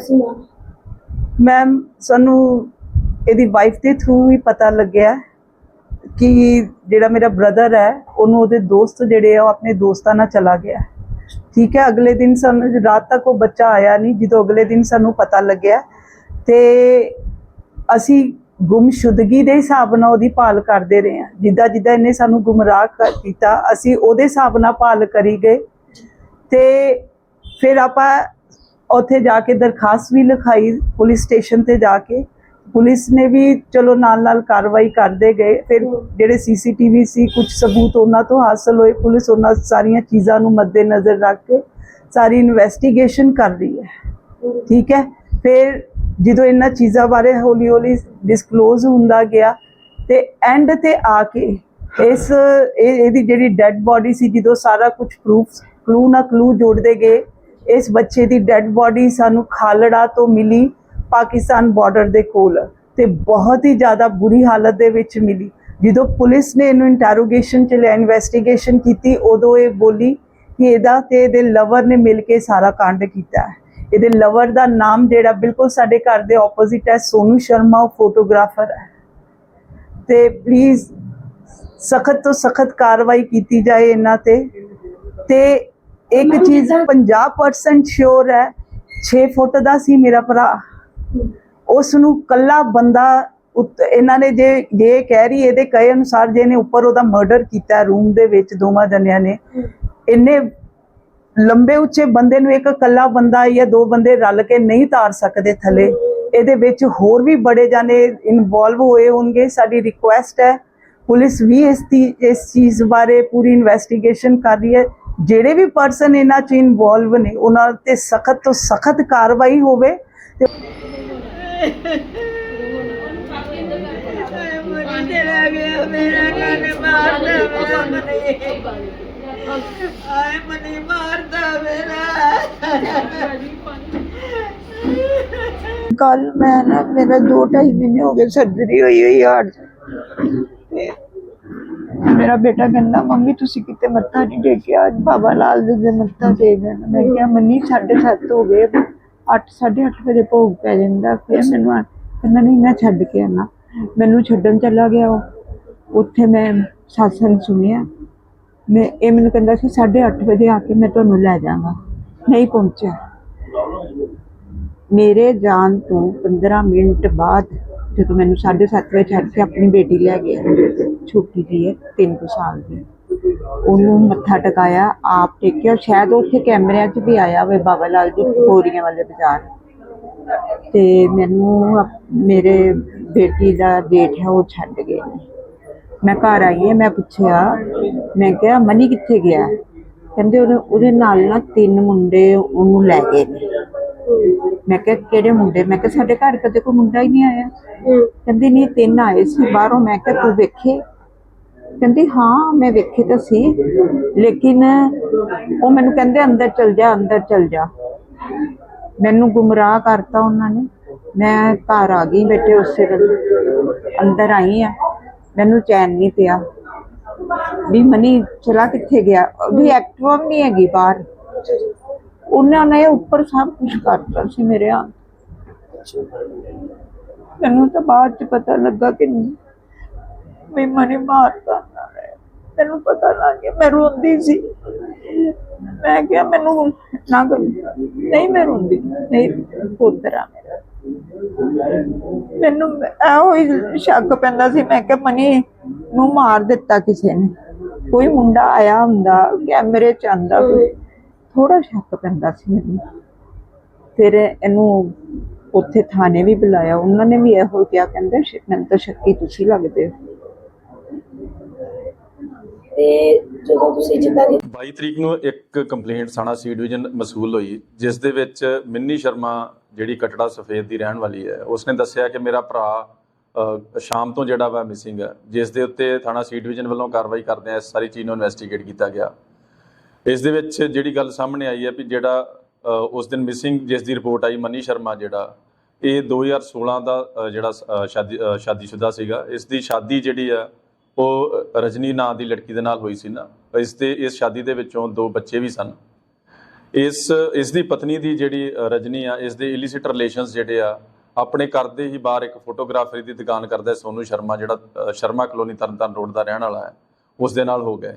ਸੀ ਮਾਂ ਮੈਮ ਸਾਨੂੰ ਇਹਦੀ ਵਾਈਫ ਦੇ ਥਰੂ ਹੀ ਪਤਾ ਲੱਗਿਆ ਕਿ ਜਿਹੜਾ ਮੇਰਾ ਬ੍ਰਦਰ ਹੈ, ਉਹਨੂੰ ਉਹਦੇ ਦੋਸਤ ਜਿਹੜੇ ਆ, ਉਹ ਆਪਣੇ ਦੋਸਤਾਂ ਨਾਲ ਚਲਾ ਗਿਆ। ਠੀਕ ਹੈ, ਅਗਲੇ ਦਿਨ ਸਾਨੂੰ ਰਾਤ ਤੱਕ ਉਹ ਬੱਚਾ ਆਇਆ ਨਹੀਂ, ਜਦੋਂ ਅਗਲੇ ਦਿਨ ਸਾਨੂੰ ਪਤਾ ਲੱਗਿਆ ਤੇ ਅਸੀਂ ਗੁੰਮਸ਼ੁਦਗੀ ਦੇ ਹਿਸਾਬ ਨਾਲ ਉਹਦੀ ਭਾਲ ਕਰਦੇ ਰਹੇ ਹਾਂ। ਜਿੱਦਾਂ ਜਿੱਦਾਂ ਇਹਨੇ ਸਾਨੂੰ ਗੁੰਮਰਾਹ ਕੀਤਾ, ਅਸੀਂ ਉਹਦੇ ਹਿਸਾਬ ਨਾਲ ਭਾਲ ਕਰੀ ਗਏ ਤੇ ਫਿਰ ਆਪਾਂ ਉੱਥੇ ਜਾ ਕੇ ਦਰਖਾਸਤ ਵੀ ਲਿਖਾਈ ਪੁਲਿਸ ਸਟੇਸ਼ਨ ਤੇ ਜਾ ਕੇ। ਪੁਲਿਸ ਨੇ ਵੀ ਚਲੋ ਨਾਲ ਨਾਲ ਕਾਰਵਾਈ ਕਰਦੇ ਗਏ। ਫਿਰ ਜਿਹੜੇ ਸੀਸੀਟੀਵੀ ਸੀ, ਕੁਝ ਸਬੂਤ ਉਹਨਾਂ ਤੋਂ ਹਾਸਲ ਹੋਏ। ਪੁਲਿਸ ਉਹਨਾਂ ਸਾਰੀਆਂ ਚੀਜ਼ਾਂ ਨੂੰ ਮੱਦੇਨਜ਼ਰ ਰੱਖ ਕੇ ਸਾਰੀ ਇਨਵੈਸਟੀਗੇਸ਼ਨ ਕਰ ਰਹੀ ਹੈ। ਠੀਕ ਹੈ? ਫਿਰ ਜਦੋਂ ਇਹਨਾਂ ਚੀਜ਼ਾਂ ਬਾਰੇ ਹੌਲੀ ਹੌਲੀ ਡਿਸਕਲੋਜ਼ ਹੁੰਦਾ ਗਿਆ ਤੇ ਐਂਡ ਤੇ ਆ ਕੇ ਇਸ, ਇਹ- ਇਹਦੀ ਜਿਹੜੀ ਡੈੱਡ ਬੋਡੀ ਸੀ, ਜਦੋਂ ਸਾਰਾ ਕੁਝ ਪ੍ਰੂਫ ਕਲੂ ਨਾ ਕਲੂ ਜੋੜਦੇ ਗਏ ਇਸ ਬੱਚੇ ਦੀ ਡੈੱਡ ਬੋਡੀ ਸਾਨੂੰ ਖਾਲੜਾ ਤੋਂ ਮਿਲੀ ਪਾਕਿਸਤਾਨ ਬਾਰਡਰ ਦੇ ਕੋਲ ਤੇ ਬਹੁਤ ਹੀ ਜ਼ਿਆਦਾ ਬੁਰੀ ਹਾਲਤ ਦੇ ਵਿੱਚ ਮਿਲੀ। ਜਦੋਂ ਪੁਲਿਸ ਨੇ ਇਹਨੂੰ ਇੰਟਰੋਗੇਸ਼ਨ ਚ ਲਿਆ ਇਨਵੈਸਟੀਗੇਸ਼ਨ ਕੀਤੀ, ਉਦੋਂ ਇਹ ਬੋਲੀ ਕਿ ਇਹਦਾ ਤੇ ਇਹਦੇ ਲਵਰ ਨੇ ਮਿਲ ਕੇ ਸਾਰਾ ਕਾਂਡ ਕੀਤਾ ਹੈ। ਇਹਦੇ ਲਵਰ ਦਾ ਨਾਮ ਜਿਹੜਾ ਬਿਲਕੁਲ ਸਾਡੇ ਘਰ ਦੇ ਆਪੋਜ਼ਿਟ ਹੈ, ਸੋਨੂ ਸ਼ਰਮਾ, ਉਹ ਫੋਟੋਗ੍ਰਾਫਰ ਹੈ। ਤੇ ਪਲੀਜ਼ ਸਖਤ ਤੋਂ ਸਖਤ ਕਾਰਵਾਈ ਕੀਤੀ ਜਾਏ ਇਹਨਾਂ ਤੇ ਤੇ ਇੱਕ ਚੀਜ਼ ਜਿੱਦਾਂ- 50% ਸ਼ੋਰ ਹੈ 6 ਫੁੱਟ ਦਾ ਸੀ ਮੇਰਾ ਭਰਾ। ਉਸ ਨੂੰ ਕੱਲਾ ਬੰਦਾ ਇਹਨਾਂ ਨੇ ਜੇ ਜੇ ਕਹਿ ਰਹੀ ਇਹਦੇ ਕਹੇ ਅਨੁਸਾਰ ਜੇ ਨੇ ਉੱਪਰ ਉਹਦਾ ਮਰਡਰ ਕੀਤਾ ਰੂਮ ਦੇ ਵਿੱਚ ਦੋਵਾਂ ਜਣਿਆਂ ਨੇ। ਇੰਨੇ ਲੰਬੇ ਉੱਚੇ ਬੰਦੇ ਨੂੰ ਇੱਕ ਕੱਲਾ ਬੰਦਾ ਜਾਂ ਦੋ ਬੰਦੇ ਰਲ ਕੇ ਨਹੀਂ ਤਾਰ ਸਕਦੇ ਥੱਲੇ। ਇਹਦੇ ਵਿੱਚ ਹੋਰ ਵੀ ਬੜੇ ਜਾਣੇ ਇਨਵੋਲਵ ਹੋਏ ਹੋਣਗੇ। ਸਾਡੀ ਰਿਕੁਐਸਟ ਹੈ ਪੁਲਿਸ ਵੀ ਇਸ ਦੀ ਇਸ ਚੀਜ਼ ਬਾਰੇ ਪੂਰੀ ਇਨਵੈਸਟੀਗੇਸ਼ਨ ਕਰ ਰਹੀ ਹੈ। ਜਿਹੜੇ ਵੀ ਪਰਸਨ ਇਹਨਾਂ 'ਚ ਇਨਵੋਲਵ ਨੇ, ਉਹਨਾਂ ਤੇ ਸਖਤ ਤੋਂ ਸਖਤ ਕਾਰਵਾਈ ਹੋਵੇ ਤੇ ਆਏ ਮਨੀ ਮਾਰਦਾ ਮੇਰਾ ਕੱਲ ਮੈਂ ਨਾ, ਮੇਰਾ 2.5 ਮਹੀਨੇ ਹੋ ਗਏ ਸਰਜਰੀ ਹੋਈ ਹੋਈ ਹਾਰਟ ਤੇ ਮੇਰਾ ਬੇਟਾ ਕਹਿੰਦਾ, ਮੰਮੀ, ਤੁਸੀਂ ਕਿਤੇ ਮੱਥਾ ਨਹੀਂ ਟੇਕਿਆ? ਅੱਜ ਬਾਬਾ ਲਾਲ ਜੀ ਦੇ ਮੱਥਾ ਟੇਕ ਦੇਣਾ ਮੈਂ ਕਿਹਾ ਮੰਨੀ 7:30 ਹੋ ਗਏ। 8 8:30 ਵਜੇ ਭੋਗ ਪੈ ਜਾਂਦਾ। ਫਿਰ ਮੈਨੂੰ ਕਹਿੰਦਾ, ਨਹੀਂ, ਮੈਂ ਛੱਡ ਕੇ ਆਣਾ ਮੈਨੂੰ ਛੱਡਣ ਚਲਾ ਗਿਆ ਉਹ। ਉੱਥੇ ਮੈਂ ਸਾਸਨ ਸੁਣਿਆ। ਮੈਂ, ਇਹ ਮੈਨੂੰ ਕਹਿੰਦਾ ਸੀ 8:30 ਵਜੇ ਆ ਕੇ ਮੈਂ ਤੁਹਾਨੂੰ ਲੈ ਜਾਵਾਂਗਾ ਨਹੀਂ ਪਹੁੰਚਿਆ। ਮੇਰੇ ਜਾਣ ਤੋਂ 15 ਮਿੰਟ ਬਾਅਦ ਜਦੋਂ ਮੈਨੂੰ 7:30 ਵਜੇ ਛੱਡ ਕੇ ਆਪਣੀ ਬੇਟੀ ਲੈ ਗਿਆ। ਛੋਟੀ ਜਿਹੀ ਹੈ 3 ਸਾਲ ਦੀ। ਉਹਨੂੰ ਮੱਥਾ ਟਿਕਾਇਆ, ਆਪ ਟੇਕਿਆ। ਸ਼ਾਇਦ ਉੱਥੇ ਕੈਮਰਿਆਂ 'ਚ ਵੀ ਆਇਆ ਹੋਵੇ, ਬਾਬਾ ਲਾਲ ਜੀ ਬੋਰੀਆਂ ਵਾਲੇ ਬਾਜ਼ਾਰ। ਤੇ ਮੈਨੂੰ ਮੇਰੇ ਬੇਟੀ ਦਾ ਡੇਟ ਹੈ, ਉਹ ਛੱਡ ਗਏ ਨੇ। ਮੈਂ ਘਰ ਆਈ ਹਾਂ, ਮੈਂ ਪੁੱਛਿਆ, ਮੈਂ ਕਿਹਾ, ਮਨੀ ਕਿੱਥੇ ਗਿਆ? ਕਹਿੰਦੇ ਉਹਦੇ ਉਹਦੇ ਨਾਲ ਨਾ ਤਿੰਨ ਮੁੰਡੇ ਉਹਨੂੰ ਲੈ ਗਏ ਨੇ। ਮੈਂ ਕਿਹਾ ਕਿਹੜੇ ਮੁੰਡੇ? ਮੈਂ ਕਿਹਾ ਸਾਡੇ ਘਰ ਕਦੇ ਕੋਈ ਮੁੰਡਾ ਹੀ ਨਹੀਂ ਆਇਆ। ਕਹਿੰਦੀ ਨਹੀਂ ਤਿੰਨ ਆਏ ਸੀ ਬਾਹਰੋਂ। ਮੈਂ ਕਿਹਾ ਤੂੰ ਵੇਖੇ? ਕਹਿੰਦੀ ਹਾਂ ਮੈਂ ਵੇਖੇ ਤਾਂ ਸੀ ਲੇਕਿਨ ਉਹ ਮੈਨੂੰ ਕਹਿੰਦੇ ਅੰਦਰ ਚਲ ਜਾ ਅੰਦਰ ਚਲ ਜਾ। ਮੈਨੂੰ ਗੁੰਮਰਾਹ ਕਰਤਾ ਉਹਨਾਂ ਨੇ। ਮੈਂ ਘਰ ਆ ਗਈ ਬੇਟੇ ਉਸੇ ਵੇਲੇ। ਅੰਦਰ ਆਈ ਆ। ਮੈਨੂੰ ਚੈਨ ਨਹੀਂ ਪਿਆ। ਵੀ ਮਨੀ ਚਲਾ ਕਿੱਥੇ ਗਿਆ? ਵੀ ਐਕਟਿਵਾ ਨਹੀਂ ਹੈਗੀ ਬਾਹਰ। ਉਹਨਾਂ ਨੇ ਉੱਪਰ ਸਭ ਕੁਝ ਕਰਤਾ ਸੀ ਮੇਰੇ ਹੱਥ। ਮੈਨੂੰ ਤਾਂ ਬਾਅਦ ਚ ਪਤਾ ਲੱਗਾ ਕਿ ਮੈਂ ਮਨੇ ਮਾਰਤਾ ਮੈਨੂੰ ਪਤਾ ਲੱਗ ਗਿਆ, ਮੈਂ ਰੋਂਦੀ ਸੀ। ਮੈਂ ਕਿਹਾ, ਮੈਨੂੰ ਨਾ ਕਰ। ਨਹੀਂ, ਮੈਂ ਰੋਂਦੀ ਨਹੀਂ। ਪੁੱਤਰਾ ਮੇਰਾ। ਮੈਨੂੰ ਇਹੋ ਹੀ ਸ਼ੱਕ ਪੈਂਦਾ ਸੀ। ਮੈਂ ਕਿਹਾ, ਮਨੀ ਨੂੰ ਮਾਰ ਦਿੱਤਾ ਕਿਸੇ ਨੇ। ਕੋਈ ਮੁੰਡਾ ਆਇਆ ਹੁੰਦਾ, ਕੈਮਰੇ ਚ ਆਂਦਾ ਥੋੜਾ ਸ਼ੱਕ ਪੈਂਦਾ ਸੀ ਮੈਨੂੰ। ਫਿਰ ਇਹਨੂੰ ਉੱਥੇ ਥਾਣੇ ਵੀ ਬੁਲਾਇਆ। ਉਹਨਾਂ ਨੇ ਵੀ ਇਹੋ ਕਿਹਾ ਕਹਿੰਦੇ ਮੈਨੂੰ ਤਾਂ ਸ਼ੱਕੀ ਤੁਸੀਂ ਲੱਗਦੇ ਹੋ। ਤੇ ਜਦੋਂ ਤੁਸੀਂ ਜਿੱਦਾਂ ਕਿ 22 ਤਰੀਕ ਨੂੰ ਇੱਕ ਕੰਪਲੇਂਟ ਥਾਣਾ ਸੀ ਡਿਵੀਜ਼ਨ ਮਸੂਲ ਹੋਈ ਜਿਸ ਦੇ ਵਿੱਚ ਮਿੰਨੀ ਸ਼ਰਮਾ ਜਿਹੜੀ ਕਟੜਾ ਸਫੇਦ ਦੀ ਰਹਿਣ ਵਾਲੀ ਹੈ ਉਸਨੇ ਦੱਸਿਆ ਕਿ ਮੇਰਾ ਭਰਾ ਸ਼ਾਮ ਤੋਂ ਜਿਹੜਾ ਵਾ ਮਿਸਿੰਗ ਹੈ ਜਿਸ ਦੇ ਉੱਤੇ ਥਾਣਾ ਸੀ ਡਿਵੀਜ਼ਨ ਵੱਲੋਂ ਕਾਰਵਾਈ ਕਰਦੇ ਆ ਸਾਰੀ ਚੀਜ਼ ਨੂੰ ਇਨਵੈਸਟੀਗੇਟ ਕੀਤਾ ਗਿਆ। ਇਸ ਦੇ ਵਿੱਚ ਜਿਹੜੀ ਗੱਲ ਸਾਹਮਣੇ ਆਈ ਹੈ ਵੀ ਜਿਹੜਾ ਉਸ ਦਿਨ ਮਿਸਿੰਗ ਜਿਸ ਦੀ ਰਿਪੋਰਟ ਆਈ ਮਨੀ ਸ਼ਰਮਾ ਜਿਹੜਾ ਇਹ 2016 ਦਾ ਜਿਹੜਾ ਅ, ਸ਼ਾਦੀ ਅ, ਸ਼ਾਦੀशुदा ਸੀਗਾ। ਇਸ ਦੀ ਸ਼ਾਦੀ ਜਿਹੜੀ ਆ ਉਹ ਰਜਨੀ ਨਾਂ ਦੀ ਲੜਕੀ ਦੇ ਨਾਲ ਹੋਈ ਸੀ ਨਾ। ਇਸ ਤੇ ਇਸ ਸ਼ਾਦੀ ਦੇ ਵਿੱਚੋਂ ਦੋ ਬੱਚੇ ਵੀ ਸਨ। ਇਸ ਇਸ ਦੀ ਪਤਨੀ ਦੀ ਜਿਹੜੀ ਰਜਨੀ ਆ ਇਸ ਦੇ ਇਲਿਸਿਟ ਰਿਲੇਸ਼ਨਸ ਜਿਹੜੇ ਆ ਆਪਣੇ ਘਰ ਦੇ ਹੀ ਬਾਹਰ ਇੱਕ ਫੋਟੋਗ੍ਰਾਫਰੀ ਦੀ ਦੁਕਾਨ ਕਰਦਾ ਹੈ ਸੋਨੂ ਸ਼ਰਮਾ ਜਿਹੜਾ ਸ਼ਰਮਾ ਕਲੋਨੀ ਤਰਨਤਾਰਨ ਰੋਡ ਦਾ ਰਹਿਣ ਵਾਲਾ ਹੈ। ਉਸ ਦੇ ਨਾਲ ਹੋ ਗਏ।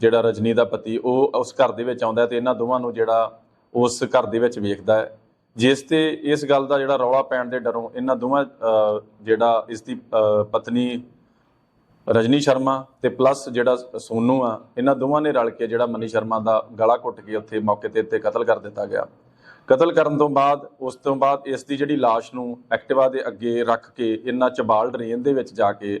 ਜਿਹੜਾ ਰਜਨੀ ਦਾ ਪਤੀ, ਉਹ ਉਸ ਘਰ ਦੇ ਵਿੱਚ ਆਉਂਦਾ ਹੈ ਤੇ ਇਹਨਾਂ ਦੋਵਾਂ ਨੂੰ ਜਿਹੜਾ ਉਸ ਘਰ ਦੇ ਵਿੱਚ ਵੇਖਦਾ ਹੈ। ਜਿਸ ਤੇ ਇਸ ਗੱਲ ਦਾ ਜਿਹੜਾ ਰੌਲਾ ਪੈਣ ਦੇ ਡਰੋਂ ਇਹਨਾਂ ਦੋਵਾਂ ਜਿਹੜਾ ਇਸ ਦੀ ਪਤਨੀ ਰਜਨੀ ਸ਼ਰਮਾ ਤੇ ਪਲੱਸ ਜਿਹੜਾ ਸੋਨੂ ਆ, ਇਹਨਾਂ ਦੋਵਾਂ ਨੇ ਰਲ ਕੇ ਜਿਹੜਾ ਮਨੀ ਸ਼ਰਮਾ ਦਾ ਗਲਾ ਘੁੱਟ ਕੇ ਉੱਥੇ ਮੌਕੇ ਤੇ ਉੱਤੇ ਕਤਲ ਕਰ ਦਿੱਤਾ ਗਿਆ। ਕਤਲ ਕਰਨ ਤੋਂ ਬਾਅਦ, ਉਸ ਤੋਂ ਬਾਅਦ ਇਸ ਦੀ ਜਿਹੜੀ ਲਾਸ਼ ਨੂੰ ਐਕਟਿਵਾ ਦੇ ਅੱਗੇ ਰੱਖ ਕੇ ਇਹਨਾਂ ਚਬਾਲ ਡਰੇਨ ਦੇ ਵਿੱਚ ਜਾ ਕੇ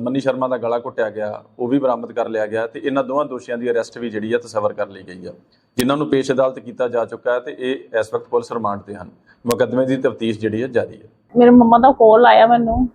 ਮੰਨੀ ਸ਼ਰਮਾ ਦਾ ਗਲਾ ਘੁੱਟਿਆ ਗਿਆ, ਉਹ ਵੀ ਬਰਾਮਦ ਕਰ ਲਿਆ ਗਿਆ ਤੇ ਇਹਨਾਂ ਦੋਵਾਂ ਦੋਸ਼ੀਆਂ ਦੀ ਅਰੈਸਟ ਵੀ ਜਿਹੜੀ ਹੈ ਤਸਵਰ ਕਰ ਲਈ ਗਈ ਹੈ ਜਿਨ੍ਹਾਂ ਨੂੰ ਪੇਸ਼ ਅਦਾਲਤ ਕੀਤਾ ਜਾ ਚੁੱਕਾ ਹੈ ਤੇ ਇਹ ਇਸ ਵਕਤ ਪੁਲਿਸ ਰਿਮਾਂਡ ਤੇ ਹਨ। ਮੁਕੱਦਮੇ ਦੀ ਤਫਤੀਸ਼ ਜਿਹੜੀ ਹੈ ਜਾਰੀ ਹੈ ਮੇਰੇ ਮੰਮਾ ਦਾ ਕਾਲ ਆਇਆ ਮੈਨੂੰ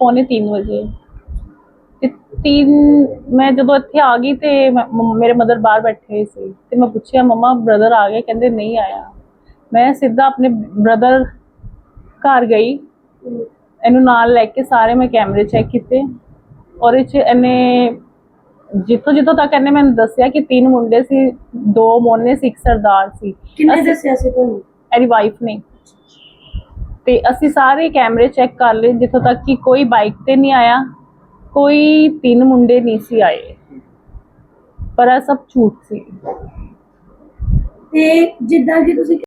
ਪੌਣੇ 3 ਵਜੇ। ਤੇ ਤਿੰਨ, ਮੈਂ ਜਦੋਂ ਇੱਥੇ ਆ ਗਈ ਤੇ ਮੇਰੇ ਮਦਰ ਬਾਹਰ ਬੈਠੇ ਸੀ ਤੇ ਮੈਂ ਪੁੱਛਿਆ, ਮੰਮਾ ਬ੍ਰਦਰ ਆ ਗਏ? ਕਹਿੰਦੇ, ਨਹੀਂ ਆਇਆ। ਮੈਂ ਸਿੱਧਾ ਆਪਣੇ ਬ੍ਰਦਰ ਘਰ ਗਈ। ਇਹਨੂੰ ਨਾਲ ਲੈ ਕੇ ਸਾਰੇ ਮੈਂ ਕੈਮਰੇ ਚੈੱਕ ਕੀਤੇ ਔਰ ਇਹ ਚ ਇਹਨੇ ਜਿੱਥੋਂ ਜਿੱਥੋਂ ਤੱਕ ਇਹਨੇ ਮੈਨੂੰ ਦੱਸਿਆ ਕਿ ਤਿੰਨ ਮੁੰਡੇ ਸੀ ਦੋ ਮੋਨੇ ਸੀ ਇੱਕ ਸਰਦਾਰ ਸੀ। ਕਿੰਨੇ ਦੱਸਿਆ ਸੀ ਤੁਹਾਨੂੰ? ਇਹਦੀ ਵਾਈਫ ਨੇ। ਤੇ ਅਸੀਂ ਸਾਰੇ ਕੈਮਰੇ ਚੈੱਕ ਕਰ ਲਏ ਜਿੱਥੋਂ ਤੱਕ ਕਿ ਕੋਈ ਬਾਈਕ ਤੇ ਨਹੀਂ ਆਇਆ ਕੋਈ ਤਿੰਨ ਮੁੰਡੇ ਨਹੀਂ ਸੀ ਆਏ। ਪਰ ਇਹ ਸਭ ਝੂਠ ਸੀ। ਤੇ ਜਿੱਦਾਂ ਕਿ ਤੁਸੀਂ